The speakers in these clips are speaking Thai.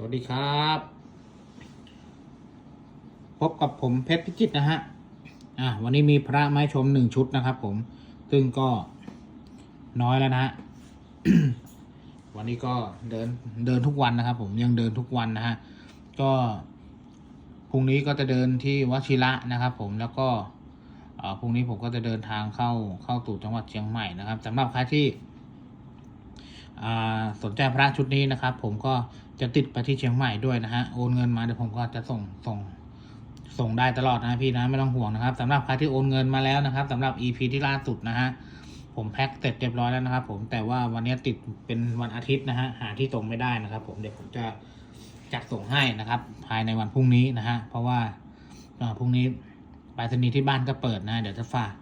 สวัสดีครับ พบกับผมเพชรพิจิตนะฮะ อะวันนี้มีพระไม้ชมหนึ่งชุดนะครับผม ซึ่งก็น้อยแล้วนะฮะ วันนี้ก็เดินเดินทุกวันนะครับ ผมยังเดินทุกวันนะฮะ ก็พรุ่งนี้ก็จะเดินที่วชิระนะครับ ผมแล้วก็อ่อพรุ่งนี้ผมก็จะเดินทางเข้าเข้าตู่จังหวัดเชียงใหม่นะครับสำหรับใครที่ สนใจพระชุดนี้นะครับ ผมก็จะติดไปที่เชียงใหม่ด้วยนะฮะโอนเงินมาเดี๋ยวผมก็จะส่งส่งส่งได้ตลอดนะพี่นะไม่ต้องห่วงนะครับสำหรับใครที่โอนเงินมาแล้วนะครับสำหรับ EP ที่ล่าสุดนะฮะผมแพ็คเสร็จเรียบร้อยแล้วนะครับ ผมแต่ว่าวันนี้ติดเป็นวันอาทิตย์นะฮะหาที่ส่งไม่ได้นะครับ ผมเดี๋ยวผมจะจัดส่งให้นะครับ ภายในวันพรุ่งนี้นะฮะเพราะว่าพรุ่งนี้ไปรษณีย์ที่บ้านก็เปิดนะ เดี๋ยวจะฝาก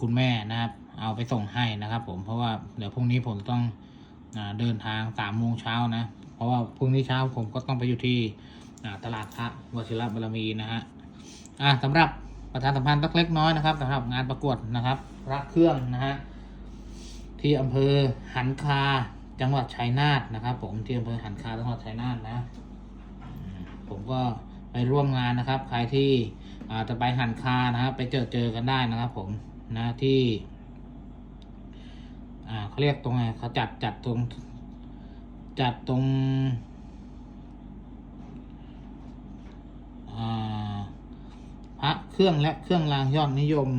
คุณแม่นะครับ เอาไปส่งให้นะครับผมเพราะว่าเดี๋ยวพรุ่งนี้ผมต้องอเดินทางสามโมงเช้านะ เพราะว่าพรุ่งนี้เช้าผมก็ต้องไปอยู่ที่ตลาดพระวชิรบารมีนะฮะอ่าสำหรับประชานสัมพันธ์เล็กน้อยนะครับสำหรับงานประกวดนะครับพระเครื่องนะฮะที่อำเภอหันคาจังหวัดชัยนาทนะครับ ผมที่อำเภอหันคาจังหวัดชัยนาทนะ ผมก็ไปร่วมงานนะครับ ใครที่อาจะไปหันคานะครับไปเจอเจอกันได้นะครับ ผมนะที่ อ่าเขาเรียกตรงไหนเขาจัดจัดตรง จัดตรงพระเครื่องและเครื่องรางยอดนิยม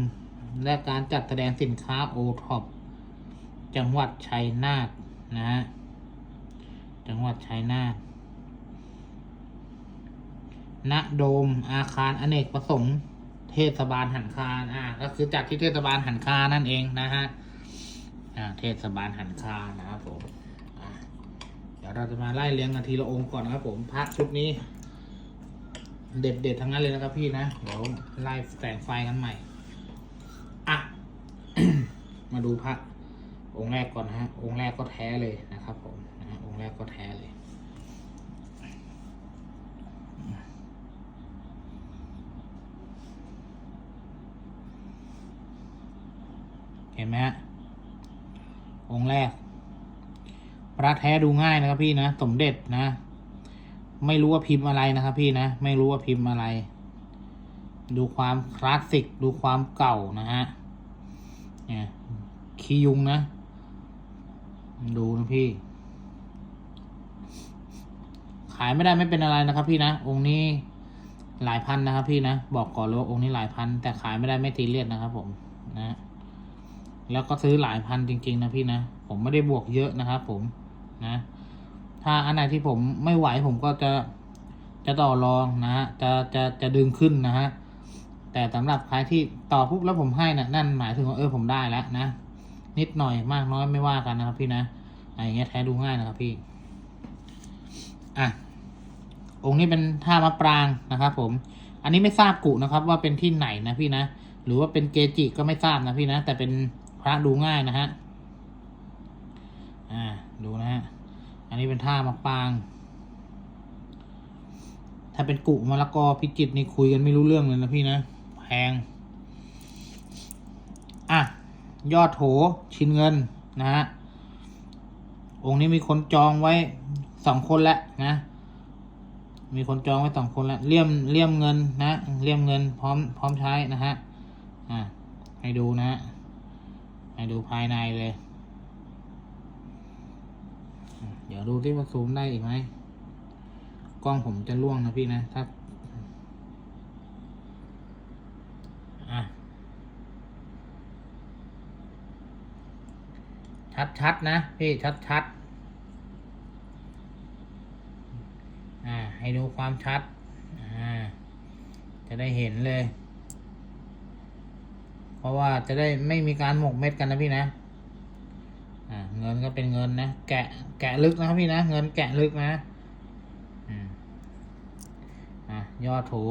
และการจัดแสดงสินค้าโอท็อปจังหวัดชัยนาทนะฮะจังหวัดชัยนาทณโดมอาคารอเนกประสงค์ เทศบาลหันคาอ่าก็คือจัดที่เทศบาลหันคานั่นเองนะฮะ เทศบาลหันคานะครับผมเดี๋ยวเราจะมาไล่เลี้ยงกันทีละองค์ก่อนนะครับ ผมพระชุดนี้ เด็ดๆทั้งนั้นเลยนะครับพี่นะเดี๋ยวไล่แสงไฟกันใหม่อะมาดูพระองค์แรกก่อนนะฮะองค์แรกก็แท้เลยนะครับ ผมนะองค์แรกก็แท้เลยเห็นไหมฮะ องค์แรก พระแท้ดูง่ายนะครับพี่นะ สมเด็จนะ ไม่รู้ว่าพิมพ์อะไรนะครับพี่นะ ไม่รู้ว่าพิมพ์อะไร ดูความคลาสสิก ดูความเก่านะฮะเนี่ยคียุงนะ ดูนะพี่ ขายไม่ได้ไม่เป็นอะไรนะครับพี่นะ องค์นี้หลายพันนะครับพี่นะ บอกก่อนเลยว่าองค์นี้หลายพัน แต่ขายไม่ได้ไม่ตีเลียดนะครับผมนะ แล้วก็ซื้อหลายพันจริง ๆ นะพี่นะ ผมไม่ได้บวกเยอะนะครับผมนะ ถ้าอันไหนที่ผมไม่ไหวผมก็จะจะต่อรองนะฮะจะจะจะดึงขึ้นนะฮะแต่สำหรับใครที่ต่อปุ๊บแล้วผมให้นะนั่นหมายถึงว่าเออผมได้แล้วนะนิดหน่อยมากน้อยไม่ว่ากันนะครับพี่นะไอย่างเงี้ยแท้ดูง่ายนะครับพี่อะองค์นี้เป็นท่ามะปรางนะครับผม อันนี้ไม่ทราบกุนะครับว่าเป็นที่ไหนนะพี่นะ หรือว่าเป็นเกจิก็ไม่ทราบนะพี่นะ แต่เป็น พระดูง่ายนะฮะ อ่า ดูนะฮะ อันนี้เป็นท่ามะปาง ถ้าเป็นกุมะละกอพิจิตนี่คุยกันไม่รู้เรื่องเลยนะพี่นะ แพง อะ ยอดโถชิ้นเงินนะฮะ องค์นี้มีคนจองไว้สองคนแล้วนะ มีคนจองไว้สองคนแล้วเลี่ยมเลี่ยมเงินนะ เลี่ยมเงินพร้อมพร้อมใช้นะฮะ อะให้ดูนะฮะ ให้ดูภายในเลย เดี๋ยวดูที่ว่าซูมได้อีกไหม กล้องผมจะล่วงนะพี่นะ ถ้าอะชัดๆนะ พี่ ชัดๆอ่า ให้ดูความชัด อ่า จะได้เห็นเลย เพราะว่าจะได้ไม่มีการหมกเม็ดกันนะพี่นะเงินก็เป็นเงินนะ แกะแกะลึกนะครับพี่นะ เงินแกะลึกนะอะยอดถู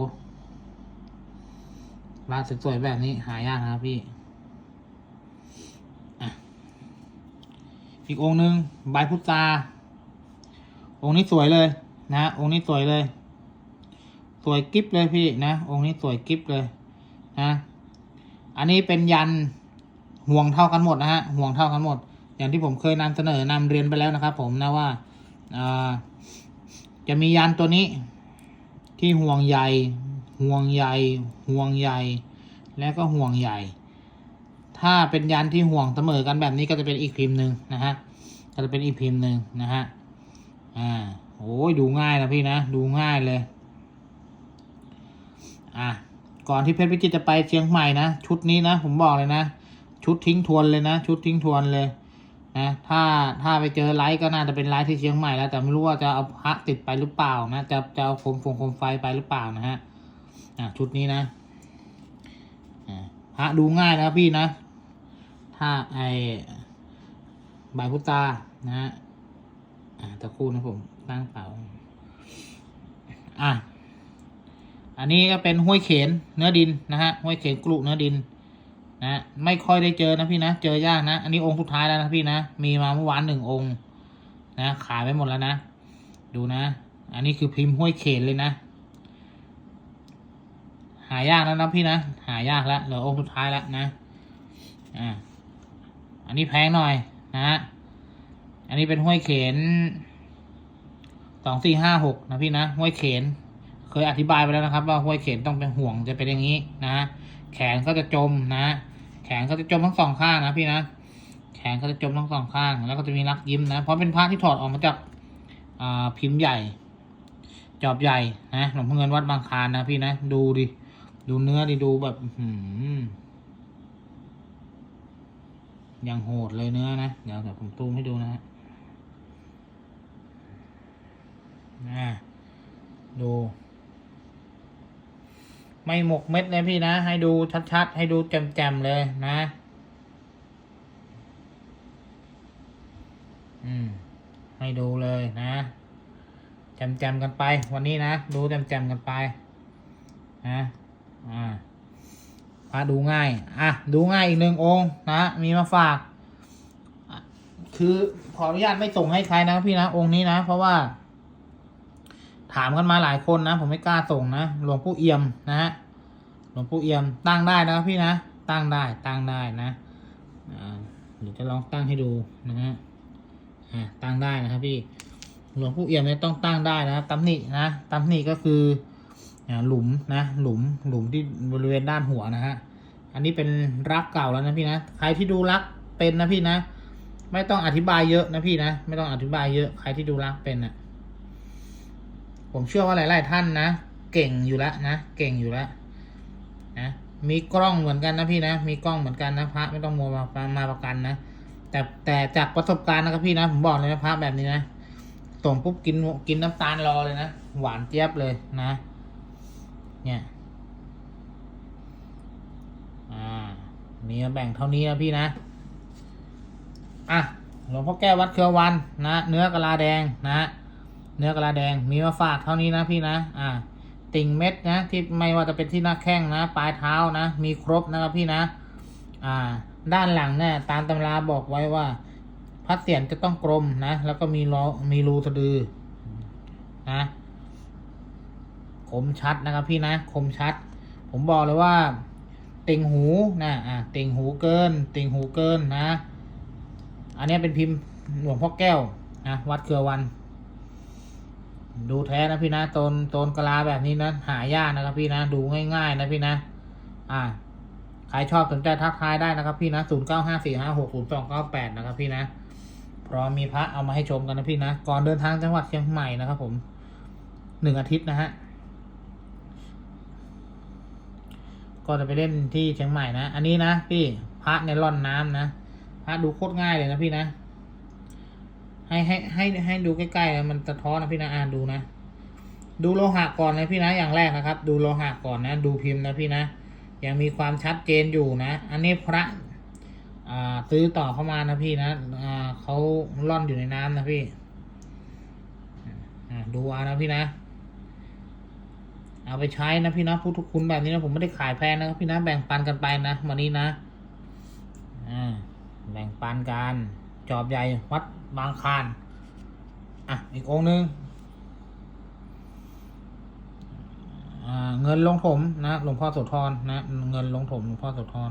ร้านสวยๆแบบนี้หายากนะครับพี่อีกองค์หนึ่งใบพุทราองค์นี้สวยเลยนะองค์นี้สวยเลย สวยกิฟเลยพี่นะองค์นี้สวยกิฟเลยนะ อันนี้เป็นยันห่วงเท่ากันหมดนะฮะห่วงเท่ากันหมด อย่างที่ผมเคยนำเสนอนำเรียนไปแล้วนะครับ ผมนะว่าจะมียันตัวนี้ ที่ห่วงใยห่วงใยห่วงใยและก็ห่วงใยถ้าเป็นยันที่ห่วงเสมอกันแบบนี้ก็จะเป็นอีกพิมพ์หนึ่งนะฮะก็จะเป็นอีกพิมพ์หนึ่งนะฮะอ่าโอ้ยดูง่ายนะพี่นะ ดูง่ายเลย อะ ก่อนที่เพชรพิจิตจะไปเชียงใหม่นะชุดนี้นะ ผมบอกเลยนะ ชุดทิ้งทวนเลยนะ ชุดทิ้งทวนเลยนะถ้าถ้าไปเจอไลท์ก็น่าจะเป็นไลท์ที่เชียงใหม่แล้ว แต่ไม่รู้ว่าจะเอาพระติดไปหรือเปล่านะจะจะเอาโคมฟงโคมไฟไปหรือเปล่านะฮะอะชุดนี้นะอะพระดูง่ายนะครับพี่นะ ถ้าไอใบพุตานะฮะอะตะครู่นะผมตั้งเป๋าอะ อันนี้ก็เป็นห้วยเขนเนื้อดินนะฮะห้วยเขนกรุเนื้อดินนะไม่ค่อยได้เจอนะพี่นะ เจอยากนะ อันนี้องค์สุดท้ายแล้วนะพี่นะ มีมาเมื่อวานหนึ่งองค์นะขายไปหมดแล้วนะ ดูนะ อันนี้คือพิมพ์ห้วยเขนเลยนะ หายากแล้วนะพี่นะ หายากแล้วเหลือองค์สุดท้ายแล้วนะอ่าอันนี้แพงหน่อยนะฮะอันนี้เป็นห้วยเขนสองสี่ห้าหกนะพี่นะห้วยเขน เคยอธิบายไปแล้วนะครับ ว่าห้วยเข็นต้องเป็นห่วงจะเป็นอย่างนี้นะ แขนก็จะจมนะ แขนก็จะจมทั้งสองข้างนะพี่นะ แขนก็จะจมทั้งสองข้าง แล้วก็จะมีรักยิ้มนะ เพราะเป็นผ้าที่ถอดออกมาจากาพิมพ์ใหญ่ จอบใหญ่นะหลวงพ่อเงินวัดบางคานนะพี่นะ ดูดิ ดูเนื้อดิ ดูแบบอื้อหือยังโหดเลยเนื้อนะ เดี๋ยวเดี๋ยวผมตูมให้ดูนะฮะอ่าดู ไม่หมกเม็ดเลยพี่นะ ให้ดูชัดๆ ให้ดูแจ่มๆเลยนะ อืม ให้ดูเลยนะแจ่มๆกันไป วันนี้นะ ดูแจ่มๆกันไป นะ อ่าพาดูง่าย อะ ดูง่ายอีกหนึ่งองค์นะ มีมาฝาก คือขออนุญาตไม่ส่งให้ใครนะพี่นะ องค์นี้นะ เพราะว่า ถามกันมาหลายคนนะ ผมไม่กล้าส่งนะหลวงปู่เอี่ยมนะฮะหลวงปู่เอี่ยมตั้งได้นะครับพี่นะตั้งได้ตั้งได้นะเดี๋ยวจะลองตั้งให้ดูนะฮะตั้งได้นะครับพี่หลวงปู่เอี่ยมเนี่ยต้องตั้งได้นะตำหนินะตำหนิก็คืออหลุมนะหลุมหลุมที่บริเวณด้านหัวนะฮะอันนี้เป็นรักเก่าแล้วนะพี่นะใครที่ดูรักเป็นนะพี่นะ ไม่ต้องอธิบายเยอะนะพี่นะ ไม่ต้องอธิบายเยอะใครที่ดูรักเป็นนะ ผมเชื่อว่าหลาย ๆ ท่านนะ เก่งอยู่แล้วนะ เก่งอยู่แล้วนะ มีกล้องเหมือนกันนะพี่นะ มีกล้องเหมือนกันนะพระไม่ต้องมัวมามามาประกันนะ แต่แต่จากประสบการณ์นะครับพี่นะ ผมบอกเลยนะพระแบบนี้นะ ส่งปุ๊บกินกินน้ำตาลรอเลยนะ หวานเจี๊ยบเลยนะ เนี่ยอ่ามีแบ่งเท่านี้นะพี่นะ อะ หลวงพ่อแก้ววัดเครือวันนะ เนื้อกะลาแดงนะ เนื้อกะลาแดงมีมาฝากเท่านี้นะพี่นะ อ่า ติ่งเม็ดนะที่ไม่ว่าจะเป็นที่หน้าแข้งนะ ปลายเท้านะ มีครบนะครับพี่นะ อ่า ด้านหลังเนี่ยตามตำราบอกไว้ว่าพัดเสียนจะต้องกลมนะ แล้วก็มีล้อมีรูสะดือนะคมชัดนะครับพี่นะคมชัด ผมบอกเลยว่า ติ่งหูนะอ่าติ่งหูเกิน ติ่งหูเกินนะ อันนี้เป็นพิมพ์หลวงพ่อแก้วนะวัดเครือวัน ดูแท้นะพี่นะโตนโตนกะลาแบบนี้นะหายากนะครับพี่นะดูง่ายๆนะพี่นะ อ่าใครชอบสนใจทักทายได้นะครับพี่นะศูนย์เก้าห้าสี่ห้าหกศูนย์สองเก้าแปดนะครับพี่นะพร้อมมีพระเอามาให้ชมกันนะพี่นะก่อนเดินทางจังหวัดเชียงใหม่นะครับ ผมหนึ่งอาทิตย์นะฮะก็จะไปเล่นที่เชียงใหม่นะ อันนี้นะพี่พระในร่อนน้ำนะพระดูโคตรง่ายเลยนะพี่นะ ให้ให้ให้ให้ดูใกล้ๆนะมันสะท้อนนะพี่นะอ่านดูนะ ดูโลหะก่อนนะพี่นะอย่างแรกนะครับ ดูโลหะก่อนนะ ดูพิมพ์นะพี่นะยังมีความชัดเจนอยู่นะ อันนี้พระอ่าซื้อต่อเข้ามานะพี่นะอ่าเขาล่อนอยู่ในน้ำนะพี่อ่าดูเอานะพี่นะ เอาไปใช้นะพี่นะพุทธคุณแบบนี้นะผมไม่ได้ขายแพงนะครับพี่นะแบ่งปันกันไปนะวันนี้นะอ่าแบ่งปันกัน จอบใหญ่วัดบางคานอะอีกองหนึ่งเงินลงถมนะหลวงพ่อโสธรนะเงินลงถมหลวงพ่อโสธร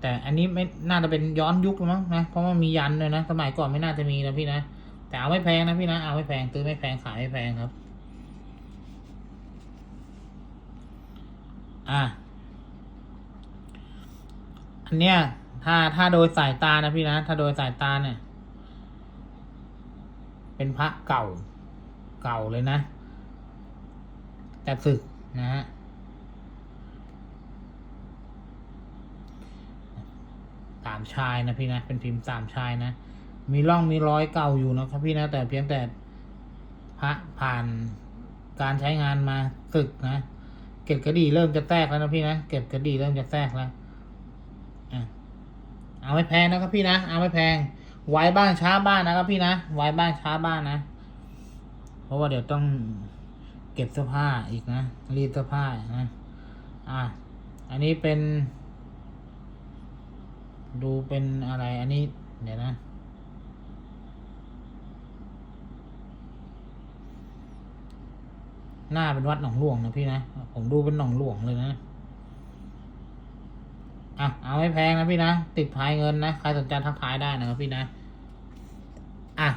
แต่อันนี้ไม่น่าจะเป็นย้อนยุคมั้งนะเพราะมันมียันเลยนะสมัยก่อนไม่น่าจะมีนะพี่นะแต่เอาไม่แพงนะพี่นะเอาไม่แพงซื้อไม่แพงขายไม่แพงครับ อะอันเนี้ย ถ้าถ้าโดยสายตานะพี่นะ ถ้าโดยสายตาเนี่ย เป็นพระเก่า เก่าเลยนะ แต่ศึกนะฮะสามชายนะพี่นะ เป็นพิมพ์สามชายนะ มีร่องมีรอยเก่าอยู่นะครับพี่นะ แต่เพียงแต่พระผ่านการใช้งานมาศึกนะ เกล็ดกระดีเริ่มจะแตกแล้วนะพี่นะ เกล็ดกระดีเริ่มจะแตกแล้วอะ เอาไม่แพงนะครับพี่นะ เอาไม่แพง ไว้บ้างช้าบ้างนะครับพี่นะ ไว้บ้างช้าบ้างนะ เพราะว่าเดี๋ยวต้องเก็บเสื้อผ้าอีกนะ รีดเสื้อผ้านะ อะ อันนี้เป็น ดูเป็นอะไร อันนี้ เดี๋ยวนะหน้าเป็นวัดหนองหลวงนะพี่นะ ผมดูเป็นหนองหลวงเลยนะ อะเอาไม่แพงนะพี่นะ ติดภายเงินนะใครสนใจทักทายได้นะครับพี่นะ อะ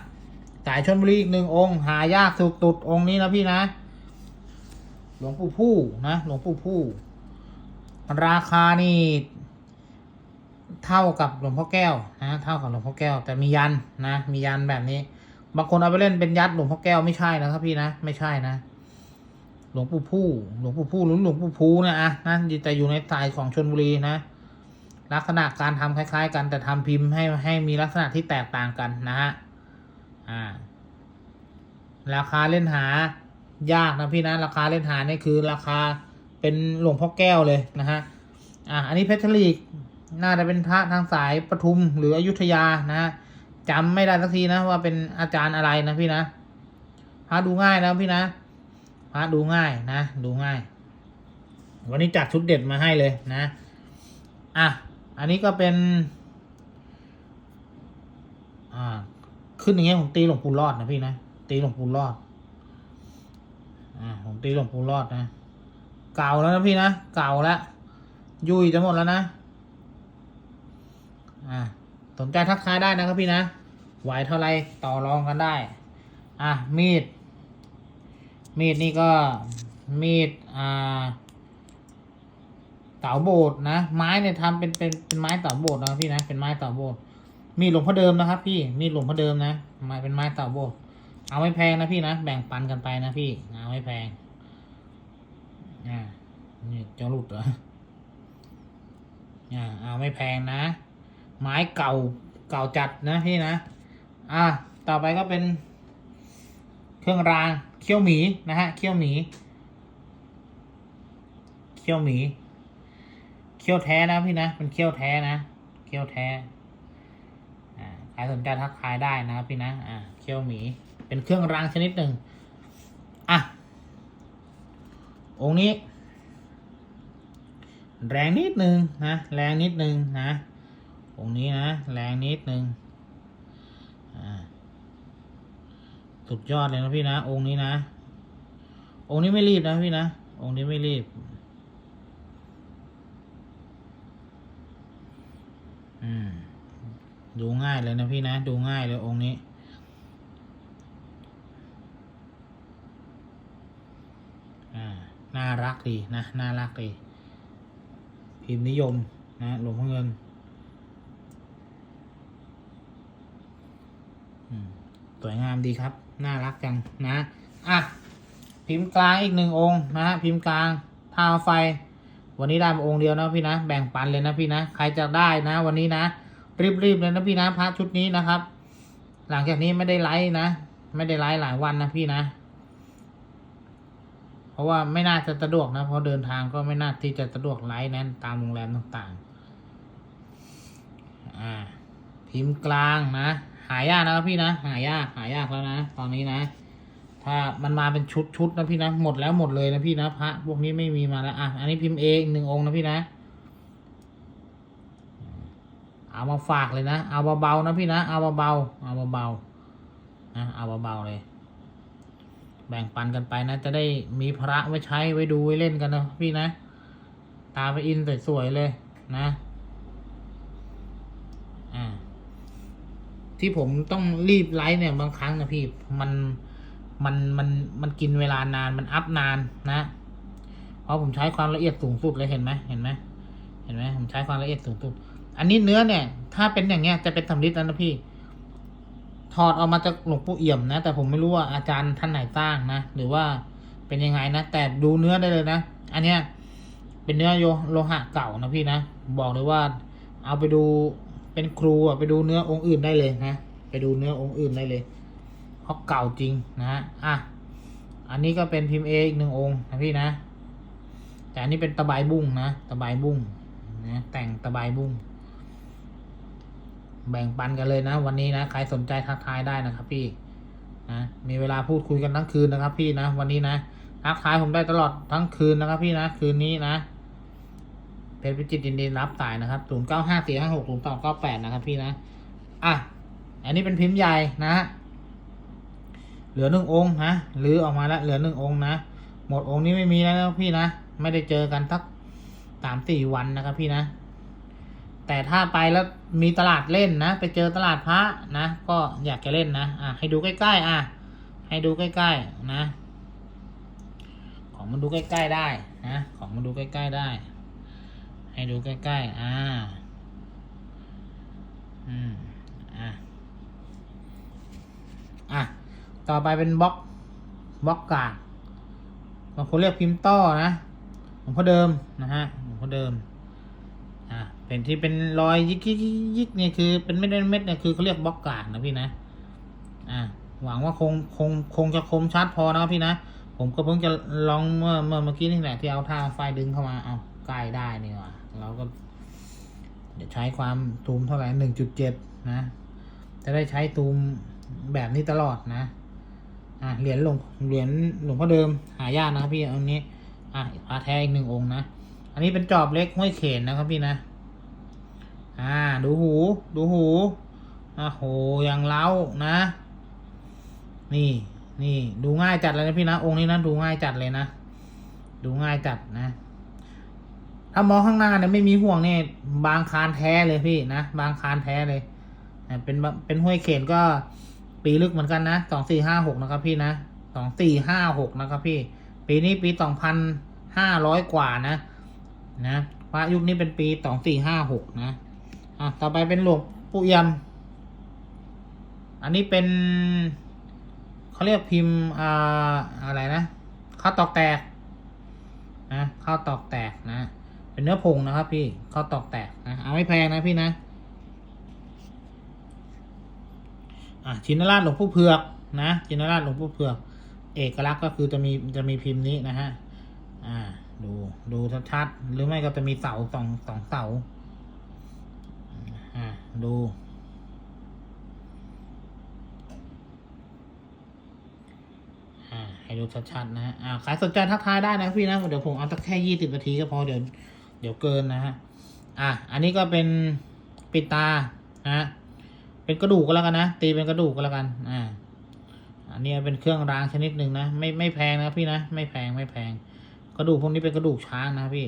สายชนบุรีอีกหนึ่งองค์หายากสุดตุดองค์นี้นะพี่นะ หลวงปู่ผู้นะหลวงปู่ผู้ ราคานี่เท่ากับหลวงพ่อแก้วนะเท่ากับหลวงพ่อแก้ว แต่มียันนะมียันแบบนี้ บางคนเอาไปเล่นเป็นยัดหลวงพ่อแก้วไม่ใช่นะครับพี่นะไม่ใช่นะ หลวงปู่ผู้หลวงปู่ผู้หรือหลวงปู่ภูนะอะนะแต่อยู่ในสายของชนบุรีนะ ลักษณะการทำคล้าย ๆ กันแต่ทำพิมพ์ให้ให้มีลักษณะที่แตกต่างกันนะฮะอ่าราคาเล่นหายากนะพี่นะราคาเล่นหานี่คือราคาเป็นหลวงพ่อแก้วเลยนะฮะอ่าอันนี้เพชรลีกน่าจะเป็นพระทางสายปทุมหรืออยุธยานะฮะจำไม่ได้สักทีนะว่าเป็นอาจารย์อะไรนะพี่นะพระดูง่ายนะพี่นะพระดูง่ายนะ ดูง่าย วันนี้จัดชุดเด็ดมาให้เลยนะ อะ อันนี้ก็เป็น อ่า ขึ้นอย่างเงี้ยผมตีหลวงปู่รอดนะพี่นะตีหลวงปู่รอด อ่าผมตีหลวงปู่รอดนะเก่าแล้วนะพี่นะเก่าแล้วยุ่ยจะหมดแล้วนะ อ่าสนใจทักทายได้นะครับพี่นะไหวเท่าไรต่อรองกันได้ อะมีด มีดนี่ก็มีด อ่า เต๋าโบดนะไม้เนี่ยทำเป็นเป็นเป็นไม้เต๋าโบดนะพี่นะเป็นไม้เต๋าโบดมีหลวงพ่อเดิมนะครับ พี่มีหลวงพ่อเดิมนะไม้เป็นไม้เต๋าโบดเอาไม่แพงนะพี่นะแบ่งปันกันไปนะพี่เอาไม่แพงอ่านี่เจ้าหลุดเหรออ่าเอาไม่แพงนะ ไม้เก่าเก่าจัดนะพี่นะ อ่าต่อไปก็เป็น เครื่องรางเขี้ยวหมีนะฮะเขี้ยวหมีเขี้ยวหมี เขี้ยวแท้นะพี่นะเป็นเขี้ยวแท้นะเขี้ยวแท้อ่าใครสนใจทักทายได้นะครับพี่นะอ่าเขี้ยวหมีเป็นเครื่องรางชนิดหนึ่งอะองค์นี้ แรงนิดนึงนะแรงนิดนึงนะองค์นี้นะแรงนิดนึงอ่าสุดยอดเลยนะพี่นะ องค์นี้นะ องค์นี้ไม่รีบนะพี่นะ องค์นี้ไม่รีบ อืม ดูง่ายเลยนะพี่นะ ดูง่ายเลยองค์นี้ น่ารักดีนะ น่ารักดี พิมพ์นิยมนะหลวงพ่อเงินสวยงามดีครับ น่ารักจังนะ อะ พิมพ์กลางอีกหนึ่งองค์นะฮะ พิมพ์กลางทาวไฟ วันนี้ได้มาองค์เดียวนะพี่นะ แบ่งปันเลยนะพี่นะ ใครจะได้นะ วันนี้นะ รีบๆเลยนะพี่นะพระชุดนี้นะครับ หลังจากนี้ไม่ได้ไลฟ์นะ ไม่ได้ไลฟ์หลายวันนะพี่นะ เพราะว่าไม่น่าจะสะดวกนะเพราะเดินทางก็ไม่น่าที่จะสะดวกไลฟ์นั้นตามโรงแรมต่างๆ อ่า พิมพ์กลางนะ หายากนะครับพี่นะ หายากหายากแล้วนะ ตอนนี้นะ ถ้ามันมาเป็นชุดชุดนะพี่นะหมดแล้วหมดเลยนะพี่นะพระพวกนี้ไม่มีมาแล้วอะอันนี้พิมพ์เออีกหนึ่งองค์นะพี่นะ เอามาฝากเลยนะเอาเบาๆนะพี่นะเอาเบาๆเอาเบาๆนะเอาเบาๆเลย แบ่งปันกันไปนะ จะได้มีพระไว้ใช้ไว้ดูไว้เล่นกันนะพี่นะ ตาไปอินสวยๆเลยนะอ่าที่ผมต้องรีบไลฟ์เนี่ยบางครั้งนะพี่มัน มันมันมันกินเวลานานมันอัพนานนะ เพราะผมใช้ความละเอียดสูงสุดเลยเห็นไหมเห็นไหมเห็นไหมผมใช้ความละเอียดสูงสุด อันนี้เนื้อเนี่ย ถ้าเป็นอย่างเงี้ยจะเป็นสำริดแล้วนะพี่ ถอดออกมาจากหลวงปู่เอี่ยมนะ แต่ผมไม่รู้ว่าอาจารย์ท่านไหนสร้างนะ หรือว่าเป็นยังไงนะ แต่ดูเนื้อได้เลยนะ อันเนี้ยเป็นเนื้อโยโลหะเก่านะพี่นะ บอกเลยว่า เอาไปดูเป็นครูอะไปดูเนื้อองค์อื่นได้เลยนะ ไปดูเนื้อองค์อื่นได้เลย เพราะเก่าจริงนะฮะอะอันนี้ก็เป็นพิมพ์เออีกหนึ่งองค์นะพี่นะ แต่อันนี้เป็นตะไบบุ้งนะตะไบบุ้งนะแต่งตะไบบุ้งแบ่งปันกันเลยนะ วันนี้นะใครสนใจทักทายได้นะครับพี่นะมีเวลาพูดคุยกันทั้งคืนนะครับ พี่นะวันนี้นะทักทายผมได้ตลอดทั้งคืนนะครับ พี่นะคืนนี้นะเพจพิจิตรยินดีรับสายนะครับ0 9 5 4 5 6 0 2 9 8นะครับพี่นะ อะ อันนี้เป็นพิมพ์ใหญ่นะฮะ เหลือหนึ่งองค์นะหรือออกมาแล้วเหลือหนึ่งองค์นะหมดองค์นี้ไม่มีแล้วพี่นะไม่ได้เจอกันสักสามสี่วันนะครับพี่นะ แต่ถ้าไปแล้วมีตลาดเล่นนะ ไปเจอตลาดพระนะ ก็อยากจะเล่นนะอะให้ดูใกล้ๆอะให้ดูใกล้ๆนะ ของมันดูใกล้ๆได้นะของมันดูใกล้ๆได้ ให้ดูใกล้ๆอ่าอืม อะ อะ ต่อไปเป็นบล็อกบล็อกกากบางคนเรียกพิมพ์ต้อนะหลวงพ่อเดิมนะฮะหลวงพ่อเดิมอะเป็นที่เป็นรอยยิกยิกยิกยิกเนี่ยคือ เป็นเม็ดเม็ดเนี่ยคือเขาเรียกบล็อกกากนะพี่นะอะหวังว่าคงคงคงจะคมชัดพอนะพี่นะผมก็เพิ่งจะลองเมื่อเมื่อเมื่อกี้นี่แหละที่เอาท่าไฟดึงเข้ามาเอาใกล้ได้นี่ว่าเราก็เดี๋ยวใช้ความตูมเท่าไหร่หนึ่งจุดเจ็ดนะ จะได้ใช้ตูมแบบนี้ตลอดนะ อะเหรียญหลวงเหรียญหลวงพ่อเดิมหายากนะครับพี่อันนี้ อะพระแท้อีกหนึ่งองค์นะ อันนี้เป็นจอบเล็กห้วยเขนนะครับพี่นะ อ่า ดูหู ดูหูอะโหอย่างเล้านะ นี่นี่ดูง่ายจัดเลยนะพี่นะองค์นี้นะดูง่ายจัดเลยนะ ดูง่ายจัดนะ ถ้ามองข้างหน้าเนี่ยไม่มีห่วงเนี่ยบางคานแท้เลยพี่นะบางคานแท้เลยเป็นเป็นห้วยเขนก็ ปีลึกเหมือนกันนะสองสี่ห้าหกนะครับพี่นะสองสี่ห้าหกนะครับพี่ ปีนี้ปีสองพันห้าร้อยกว่านะ นะพระยุคนี้เป็นปีสองสี่ห้าหกนะ อะ ต่อไปเป็นหลวงปู่เอี่ยม อันนี้เป็นเขาเรียกพิมพ์อ่าอะไรนะข้าวตอกแตกนะข้าวตอกแตกนะ เป็นเนื้อผงนะครับพี่ข้าวตอกแตกนะเอาไม่แพงนะพี่นะ อะชินราชหลวงปู่เผือกนะชินราชหลวงปู่เผือก เอกลักษณ์ก็คือจะมีจะมีพิมพ์นี้นะฮะอ่าดูดูชัดๆหรือไม่ก็จะมีเสาสองสองเสาอ่าดูอ่าให้ดูชัดๆนะฮะอ่าใครสนใจทักทายได้นะพี่นะ เดี๋ยวผมเอาสักแค่ยี่สิบนาทีก็พอเดี๋ยวเดี๋ยวเกินนะฮะ อะ อันนี้ก็เป็นปิดตานะฮะ เป็นกระดูกก็แล้วกันนะตีเป็นกระดูกก็แล้วกันอ่าอันนี้เป็นเครื่องรางชนิดหนึ่งนะไม่ไม่แพงนะพี่นะไม่แพงไม่แพง กระดูกพวกนี้เป็นกระดูกช้างนะพี่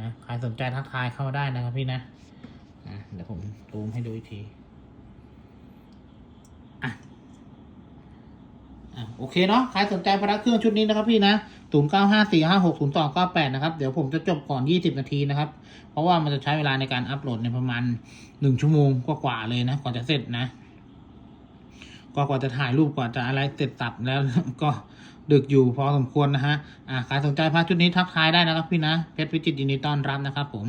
นะใครสนใจทักทายเข้ามาได้นะครับพี่นะอะเดี๋ยวผมซูมให้ดูอีกที อะ อะ โอเคเนาะใครสนใจพระเครื่องชุดนี้นะครับพี่นะศูนย์เก้าห้าสี่ห้าหกศูนย์สองเก้าแปดนะครับเดี๋ยวผมจะจบก่อนยี่สิบนาทีนะครับ เพราะว่ามันจะใช้เวลาในการอัปโหลดในประมาณหนึ่งชั่วโมงกว่าๆเลยนะกว่าจะเสร็จนะก็กว่าจะถ่ายรูปกว่าจะอะไรเสร็จสับแล้วก็ดึกอยู่พอสมควรนะฮะอ่าใครสนใจพระชุดนี้ทักทายได้นะครับพี่นะเพชรพิจิตรยินดีต้อนรับนะครับ ผม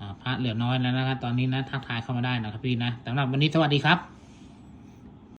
อ่าพระเหลือน้อยแล้วนะครับตอนนี้นะทักทายเข้ามาได้นะครับพี่นะสำหรับวันนี้สวัสดีครับ